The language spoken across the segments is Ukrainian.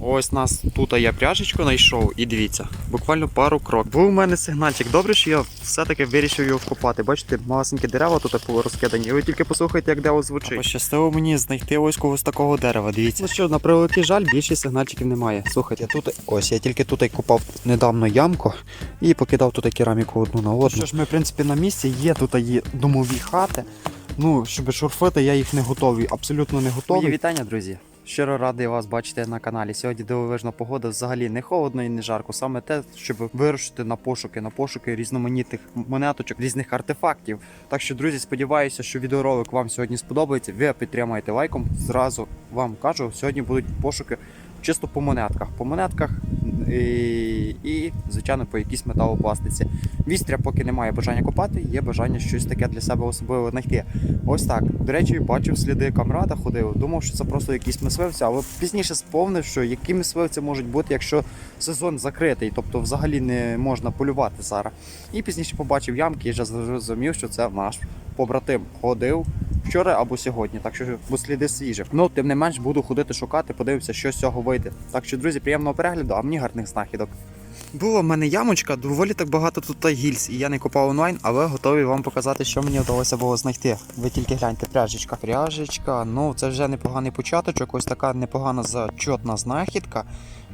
Ось нас тут я пряжечку знайшов і дивіться, буквально пару кроків. Був у мене сигнальчик. Добре, що я все-таки вирішив його вкопати. Бачите, малесенькі дерева тут розкидані. І ви тільки послухайте, як дерево звучить. Пощастило мені знайти ось когось такого дерева. Дивіться. Ну що, на превеликий жаль, більше сигнальчиків немає. Слухайте, тут ось я тільки тут купав недавно ямку і покидав тут кераміку одну на одну. Що ж, ми, в принципі, на місці є тут є домові хати. Ну, щоб шурфити, я їх не готовий, абсолютно не готовий. Мої вітання, друзі. Щиро радий вас бачити на каналі. Сьогодні дивовижна погода взагалі не холодно і не жарко. Саме те, щоб вирушити на пошуки, на пошуки різноманітних монеточок, різних артефактів. Так що, друзі, сподіваюся, що відеоролик вам сьогодні сподобається. Ви підтримаєте лайком. Зразу вам кажу, сьогодні будуть пошуки чисто по монетках. По монетках і, і звичайно, по якійсь металопластиці. Вістря, поки немає бажання копати, є бажання щось таке для себе особливо знайти. Ось так. До речі, бачив сліди камрада, ходив. Думав, що це просто якісь мисливці, але пізніше сповнив, що які мисливці можуть бути, якщо сезон закритий, тобто взагалі не можна полювати зараз. І пізніше побачив ямки і вже зрозумів, що це наш побратим ходив. Вчора або сьогодні, так що бо сліди свіжі. Ну, тим не менш, буду ходити шукати, подивимося, що з цього вийде. Так що, друзі, приємного перегляду, а мені гарних знахідок. Була в мене ямочка, доволі так багато тут гільз, і я не копав онлайн, але готовий вам показати, що мені вдалося було знайти. Ви тільки гляньте, пряжечка. Пряжечка, ну це вже непоганий початочок, ось така непогана зачотна знахідка,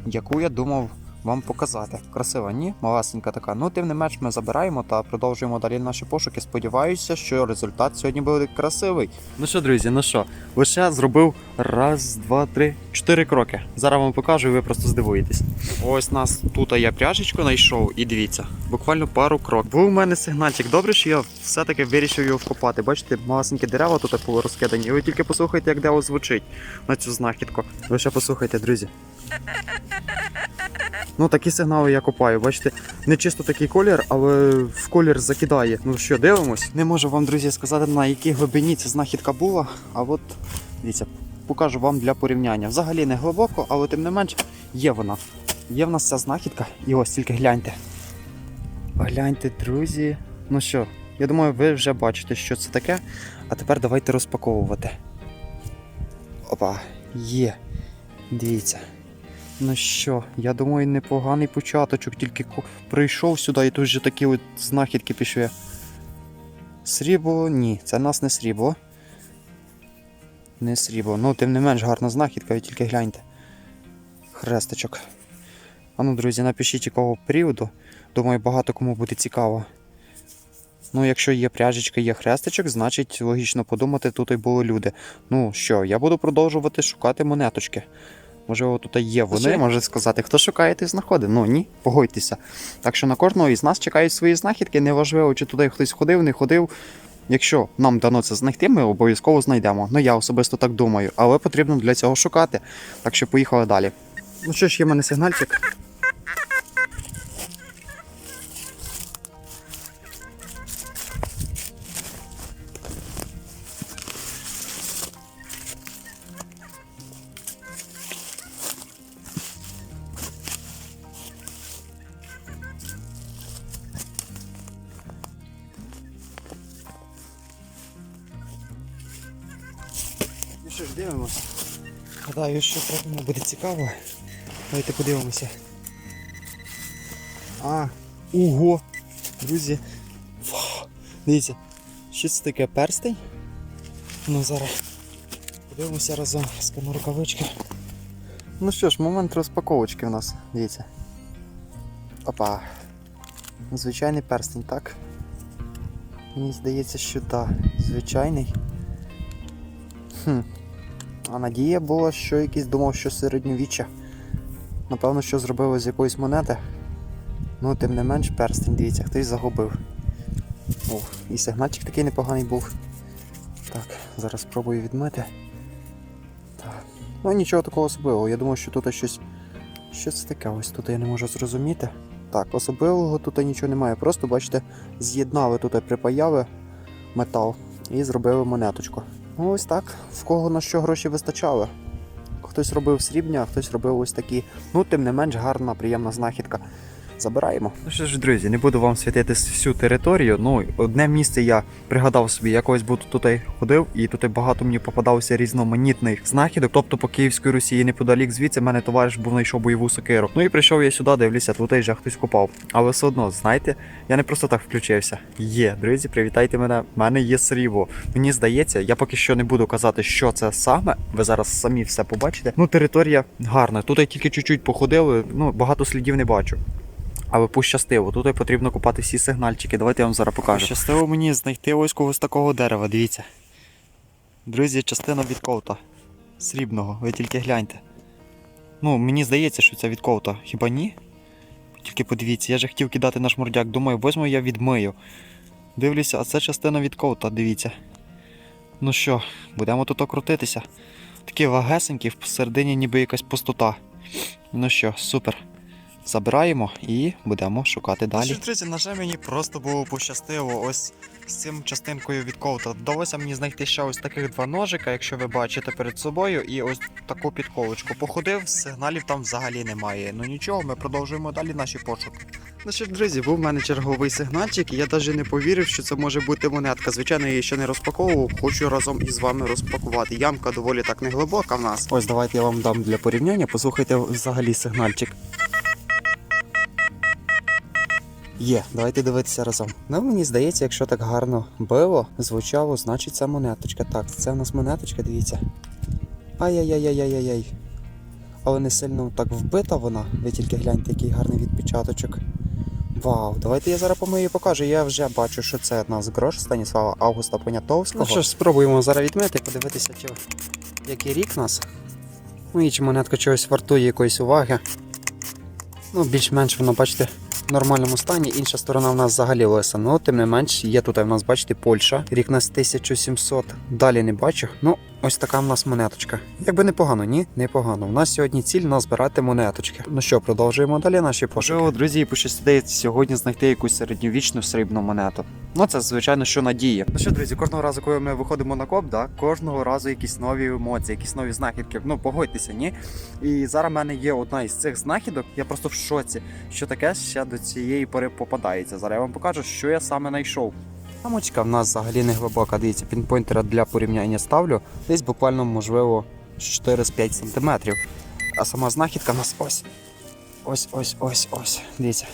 яку я думав вам показати. Красива, ні? Малесенька така. Ну, тим не менш, ми забираємо та продовжуємо далі наші пошуки. Сподіваюся, що результат сьогодні буде красивий. Ну що, друзі, ну що, лише зробив раз, два, три, чотири кроки. Зараз вам покажу, і ви просто здивуєтесь. Ось нас тут я пряжечку знайшов, і дивіться, буквально пару кроків. Був у мене сигнальчик. Добре, що я все-таки вирішив його вкопати. Бачите, малесенькі дерева тут розкидані. І ви тільки послухайте, як дерево звучить на цю знахідку. Ви ще послухайте, друзі. Ну, такі сигнали я копаю. Бачите, не чисто такий колір, але в колір закидає. Ну що, дивимось? Не можу вам, друзі, сказати, на якій глибині ця знахідка була. А от дивіться, покажу вам для порівняння. Взагалі не глибоко, але тим не менш є вона. Є в нас ця знахідка. І ось тільки гляньте. Гляньте, друзі. Ну що, я думаю, ви вже бачите, що це таке. А тепер давайте розпаковувати. Опа, є. Дивіться. Ну що, я думаю, непоганий початочок, тільки прийшов сюди і тут вже такі от знахідки пішли. Срібло? Ні, це нас не срібло. Не срібло. Ну, тим не менш гарна знахідка, ви тільки гляньте. Хрестичок. А ну, друзі, напишіть якого періоду. Думаю, багато кому буде цікаво. Ну, якщо є пряжечка, є хрестичок, значить логічно подумати, тут і були люди. Ну що, я буду продовжувати шукати монеточки. Можливо, тут є вони. Що може сказати, хто шукає, той знаходить. Ну ні, погодьтеся. Так що на кожного із нас чекають свої знахідки. Неважливо, чи туди хтось ходив, не ходив. Якщо нам дано це знайти, ми обов'язково знайдемо. Ну я особисто так думаю, але потрібно для цього шукати. Так що поїхали далі. Ну що ж, є в мене сигнальчик. Дивимося. Гадаю, що кожному буде цікаво. Давайте подивимося. А, ого! Друзі. Вау! Дивіться, що це таке перстень? Ну зараз подивимося разом з рукавички. Ну що ж, момент розпаковочки у нас, дивіться. Опа. Звичайний перстень, так? Мені здається, що так, звичайний. Хм. А надія була, що якийсь думав, що середньовіччя. Напевно, що зробили з якоїсь монети. Ну, тим не менш, перстень, дивіться, хтось загубив. О, і сигнальчик такий непоганий був. Так, зараз спробую відмити. Так. Ну нічого такого особливого. Я думаю, що тут щось. Що це таке? Ось тут я не можу зрозуміти. Так, особливого тут нічого немає. Просто, бачите, з'єднали тут, припаяли метал і зробили монеточку. Ну ось так, в кого на що гроші вистачало. Хтось робив срібні, а хтось робив ось такі. Ну, тим не менш, гарна, приємна знахідка. Забираємо. Ну що ж, друзі, не буду вам світити всю територію. Ну, одне місце я пригадав собі, я колись був тут ходив, і тут багато мені попадалося різноманітних знахідок. Тобто по Київській Русі неподалік звідси мене товариш був знайшов бойову сокиру. Ну і прийшов я сюди, дивлюся, тут вже хтось копав. Але все одно, знаєте, я не просто так включився. Є, друзі, привітайте мене. В мене є срібло. Мені здається, я поки що не буду казати, що це саме. Ви зараз самі все побачите. Ну, територія гарна. Тут я тільки чуть-чуть походив, ну багато слідів не бачу. Але пощастило, тут потрібно купати всі сигнальчики. Давайте я вам зараз покажу. Пощастило мені знайти ось когось такого дерева, дивіться. Друзі, частина від ковта. Срібного, ви тільки гляньте. Ну, мені здається, що це від ковта. Хіба ні? Тільки подивіться, я же хотів кидати наш мордяк. Думаю, возьму я відмию. Дивлюся, а це частина від ковта, дивіться. Ну що, будемо тут крутитися. Такі вагесенькі, всередині ніби якась пустота. Ну що, супер. Забираємо і будемо шукати далі. Що, друзі, на жаль, мені просто було пощастило ось з цим частинкою від ковта. Вдалося мені знайти ще ось таких два ножика, якщо ви бачите перед собою, і ось таку підковочку. Походив, сигналів там взагалі немає. Ну нічого, ми продовжуємо далі наші пошуки. Ну що, друзі, був в мене черговий сигнальчик, і я навіть не повірив, що це може бути монетка. Звичайно, я її ще не розпаковував, хочу разом із вами розпакувати. Ямка доволі так не глибока в нас. Ось давайте я вам дам для порівняння. Послухайте взагалі сигнальчик. Є, давайте дивитися разом. Ну, мені здається, якщо так гарно било, звучало, значить це монеточка. Так, це в нас монеточка, дивіться. Ай-яй-яй-яй-яй-яй. Але не сильно так вбита вона. Ви тільки гляньте, який гарний відпечаточок. Вау, давайте я зараз помию і покажу. Я вже бачу, що це в нас грош Станіслава Августа Понятовського. Ну що ж, спробуємо зараз відмити, подивитися, чи який рік у нас. Ну і чи монетка чогось вартує якоїсь уваги. Ну, більш-менш воно, бачите, нормальному стані. Інша сторона в нас взагалі лиса. Ну, тим не менш, є тут в нас, бачите, Польща. Рік нас 1700. Далі не бачу. Ну, ось така в нас монеточка. Якби непогано, ні? Непогано. У нас сьогодні ціль назбирати монеточки. Ну що, продовжуємо далі наші пошуки. Можливо, друзі, пощастить сьогодні знайти якусь середньовічну срібну монету. Ну, це звичайно, що надія. Ну що, друзі, кожного разу, коли ми виходимо на коп, да, кожного разу якісь нові емоції, якісь нові знахідки. Ну, погодьтеся, ні. І зараз в мене є одна із цих знахідок. Я просто в шоці, що таке ще до цієї пори попадається. Зараз я вам покажу, що я саме знайшов. Самочка в нас взагалі не глибока. Дивіться, пінпойнтера для порівняння ставлю. Десь буквально, можливо, 4-5 см. А сама знахідка в нас ось. Ось, ось, ось, ось. Дивіться.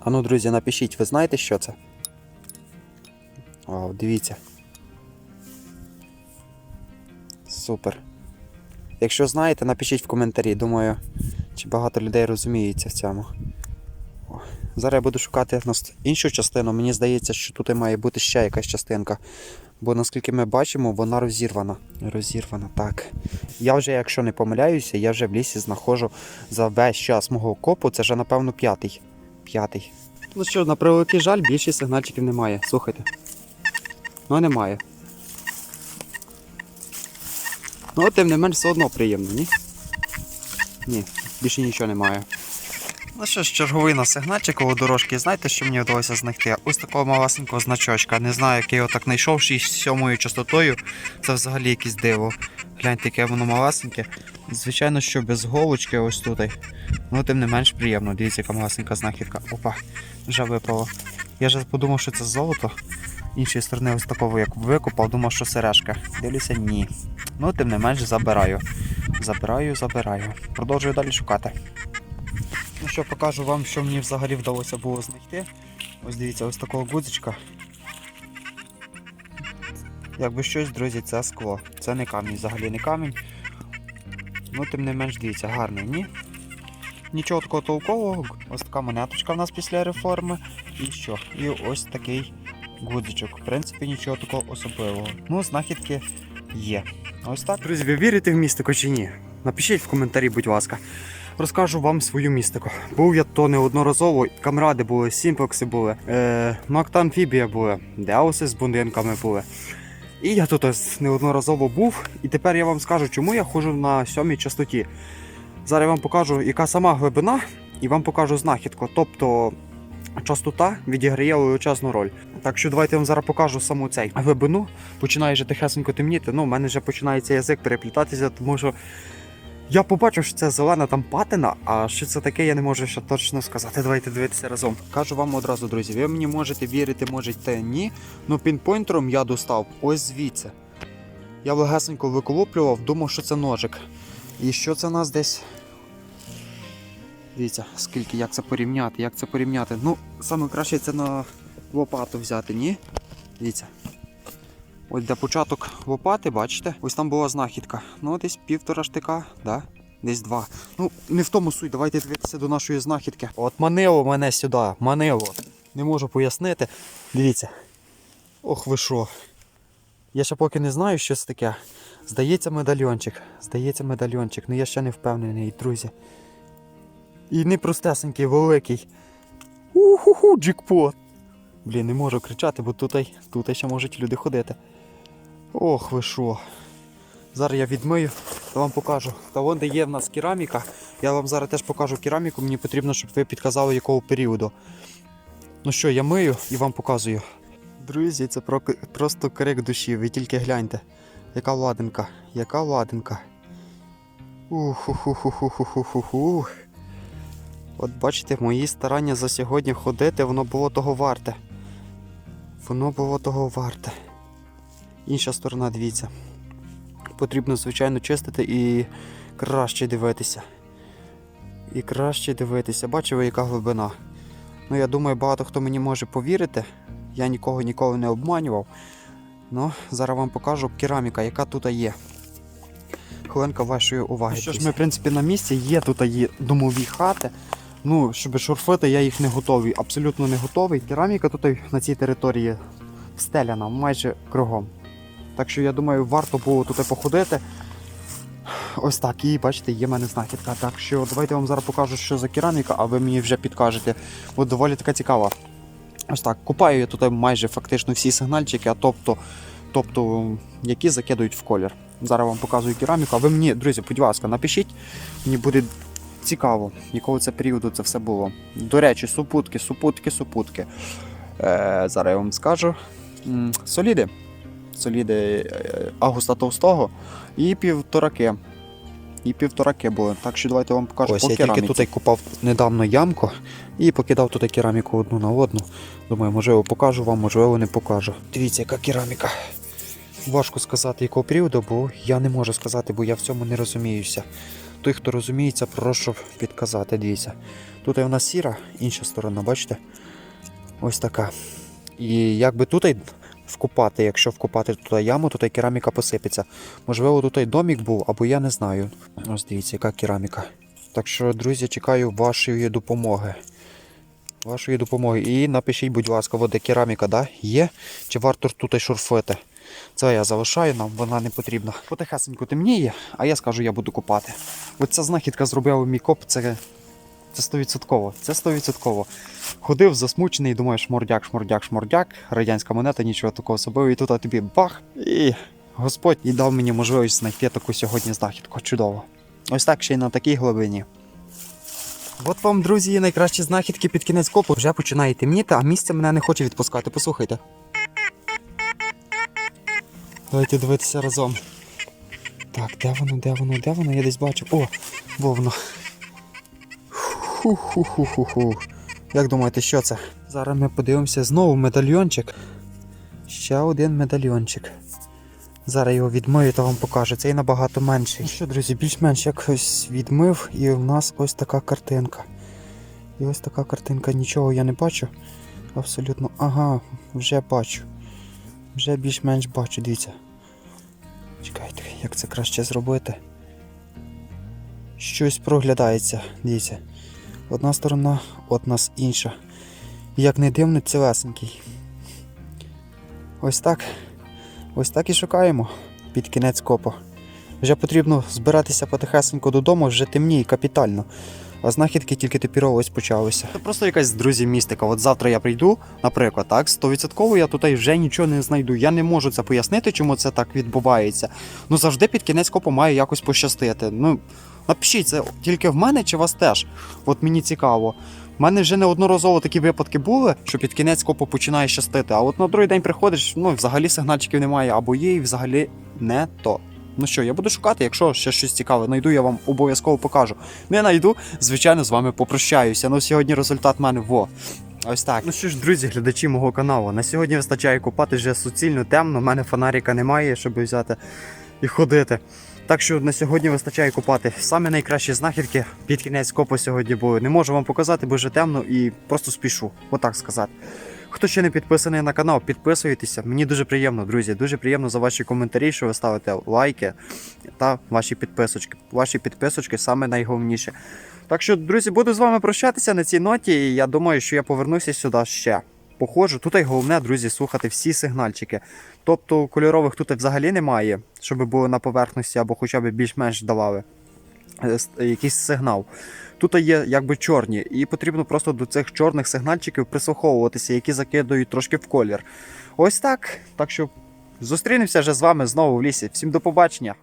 А ну, друзі, напишіть, ви знаєте, що це? О, дивіться. Супер. Якщо знаєте, напишіть в коментарі. Думаю, чи багато людей розуміється в цьому. Зараз я буду шукати іншу частину. Мені здається, що тут має бути ще якась частинка. Бо наскільки ми бачимо, вона розірвана. Розірвана, так. Я вже, якщо не помиляюся, я вже в лісі знаходжу за весь час мого копу. Це вже, напевно, п'ятий. П'ятий. Ну що, на превеликий жаль, більше сигнальчиків немає. Слухайте. Ну, немає. Ну, тим не менш, все одно приємно, ні? Ні, більше нічого немає. Ну що ж, черговий на сигнальчик у дорожки. Знаєте, що мені вдалося знайти? Ось такого малесенького значочка. Не знаю, який його так знайшов, 6-7 частотою. Це взагалі якесь диво. Гляньте, яке воно малесеньке. Звичайно, що без голочки ось тут. Ну, тим не менш приємно. Дивіться, яка малесенька знахідка. Опа, вже випало. Я вже подумав, що це золото. Іншої сторони, ось такого, як викопав, думав, що сережка. Дивлюся, ні. Ну, тим не менш, забираю. Забираю, забираю. Продовжую далі шукати. Ну що, покажу вам, що мені взагалі вдалося було знайти. Ось дивіться, ось такого гудзичка. Якби щось, друзі, це скло. Це не камінь, взагалі не камінь. Ну, тим не менш, дивіться, гарний, ні? Нічого такого толкового. Ось така монеточка в нас після реформи. І що? І ось такий гудзичок. В принципі, нічого такого особливого. Ну, знахідки є. Ось так. Друзі, ви вірите в містику чи ні? Напишіть в коментарі, будь ласка. Розкажу вам свою містику. Був я то неодноразово, камради були, сімплекси були, е, Ноктамфібія були, деуси з будинками були. І я тут неодноразово був, і тепер я вам скажу, чому я ходжу на сьомій частоті. Зараз я вам покажу, яка сама глибина, і вам покажу знахідку. Тобто частота відіграє величезну роль. Так що давайте я вам зараз покажу саму цей глибину. Починає вже тихесенько темніти. Ну, у мене вже починається язик переплітатися, тому що Я побачив, що це зелена там патина, а що це таке, я не можу ще точно сказати. Давайте дивитися разом. Кажу вам одразу, друзі, ви мені можете вірити, можете ні. Ну пінпойнтером я достав ось звідси. Я легесенько виколоплював, думав, що це ножик. І що це у нас десь? Дивіться, скільки, як це порівняти, як це порівняти. Ну, саме краще це на лопату взяти, ні? Дивіться. Ось де початок лопати, бачите? Ось там була знахідка. Ну, десь півтора штика, да? Десь два. Ну, не в тому суть, давайте дивитися до нашої знахідки. От манило мене сюди, манило. Не можу пояснити. Дивіться. Ох ви що. Я ще поки не знаю, що це таке. Здається, медальйончик. Здається, медальйончик. Ну я ще не впевнений, друзі. І не простесенький, великий. Уху-ху, джекпот. Блін, не можу кричати, бо тут, тут ще можуть люди ходити. Ох ви що. Зараз я відмию, то вам покажу. Та вон де є в нас кераміка. Я вам зараз теж покажу кераміку, мені потрібно, щоб ви підказали якого періоду. Ну що, я мию і вам показую. Друзі, це просто крик душі, ви тільки гляньте. Яка ладинка, яка ладинка. Ух-ху-ху-ху-ху-ху-ху-ху. От бачите, мої старання за сьогодні ходити, воно було того варте. Воно було того варте. Інша сторона, дивіться. Потрібно, звичайно, чистити і краще дивитися. І краще дивитися. Бачите, яка глибина. Ну, я думаю, багато хто мені може повірити. Я нікого ніколи не обманював. Ну, зараз вам покажу кераміка, яка тут є. Хвилинка вашої уваги. Що ж, ми, в принципі, на місці, є тут є домові хати. Ну, щоб шурфити, я їх не готовий, абсолютно не готовий. Кераміка тут на цій території встеляна майже кругом. Так що я думаю, варто було тут походити. Ось так, і бачите, є в мене знахідка. Так що давайте я вам зараз покажу, що за кераміка, а ви мені вже підкажете. Бо доволі така цікава. Ось так, купаю я тут майже фактично всі сигнальчики, а тобто, тобто які закидують в колір. Зараз вам показую кераміку, а ви мені, друзі, будь ласка, напишіть, мені буде цікаво, якого це періоду це все було. До речі, супутки, супутки, супутки. Е, зараз я вам скажу. Соліди. Соліди е, Августа Товстого і півтораки. І півтораки були. Так що давайте я вам покажу. Ось по я тільки тут купав недавно ямку і покидав тут кераміку одну на одну. Думаю, можливо покажу вам, можливо не покажу. Дивіться, яка кераміка. Важко сказати, якого періоду, бо я не можу сказати, бо я в цьому не розуміюся. Той, хто розуміється, прошу підказати. Дивіться. Тут у нас сіра, інша сторона, бачите? Ось така. І якби тут вкопати, якщо вкопати тут яму, то та кераміка посипеться. Можливо, тут й домік був, або я не знаю. Ось дивіться, яка кераміка. Так що, друзі, чекаю вашої допомоги. Вашої допомоги. І напишіть, будь ласка, воде кераміка, да? Є? Чи варто тут і шурфити? Це я залишаю, нам вона не потрібна. Потихесенько темніє, а я скажу, я буду копати. От ця знахідка зробила мій коп, це, це 100%. Це 100%. Ходив засмучений, думаю, шмордяк, шмордяк, шмордяк, радянська монета, нічого такого особливого. І тут а тобі бах! І Господь і дав мені можливість знайти таку сьогодні знахідку. Чудово. Ось так ще й на такій глибині. От вам, друзі, найкращі знахідки під кінець копу. Вже починає темніти, а місце мене не хоче відпускати. Послухайте. Давайте дивитися разом. Так, де воно, де воно, де воно? Я десь бачу. О, во воно. Ху-ху-ху-ху-ху. Як думаєте, що це? Зараз ми подивимося знову медальйончик. Ще один медальйончик. Зараз його відмию, то вам покажу. Цей набагато менший. Ну що, друзі, більш-менш якось відмив, і в нас ось така картинка. І ось така картинка. Нічого я не бачу. Абсолютно. Ага, вже бачу. Вже більш-менш бачу, дивіться. Чекайте, як це краще зробити. Щось проглядається, дивіться. Одна сторона, от нас інша. Як не дивно, цілесенький. Ось так. Ось так і шукаємо під кінець копу. Вже потрібно збиратися потихесенько додому, вже темніє капітально. А знахідки тільки тепер ось почалися. Це просто якась друзі містика. От завтра я прийду, наприклад, так, 100% я тут вже нічого не знайду. Я не можу це пояснити, чому це так відбувається. Ну завжди під кінець копу має якось пощастити. Ну, напишіть, це тільки в мене чи вас теж? От мені цікаво. У мене вже неодноразово такі випадки були, що під кінець копу починає щастити. А от на другий день приходиш, ну взагалі сигнальчиків немає, або є, і взагалі не то. Ну що, я буду шукати, якщо ще щось цікаве, знайду, я вам обов'язково покажу. Не знайду, звичайно, з вами попрощаюся. Ну сьогодні результат в мене во. Ось так. Ну що ж, друзі, глядачі мого каналу. На сьогодні вистачає купати вже суцільно темно. У мене фонарика немає, щоб взяти і ходити. Так що на сьогодні вистачає купати. Саме найкращі знахідки під кінець копу сьогодні були. Не можу вам показати, бо вже темно і просто спішу. Отак сказати. Хто ще не підписаний на канал, підписуйтеся. Мені дуже приємно, друзі. Дуже приємно за ваші коментарі, що ви ставите лайки та ваші підписочки. Ваші підписочки саме найголовніше. Так що, друзі, буду з вами прощатися на цій ноті, і я думаю, що я повернуся сюди ще. Походжу. Тут і головне, друзі, слухати всі сигнальчики. Тобто кольорових тут взагалі немає, щоб були на поверхності або хоча б більш-менш давали е, якийсь сигнал. Тут є якби чорні, і потрібно просто до цих чорних сигнальчиків прислуховуватися, які закидують трошки в колір. Ось так. Так що зустрінемося вже з вами знову в лісі. Всім до побачення.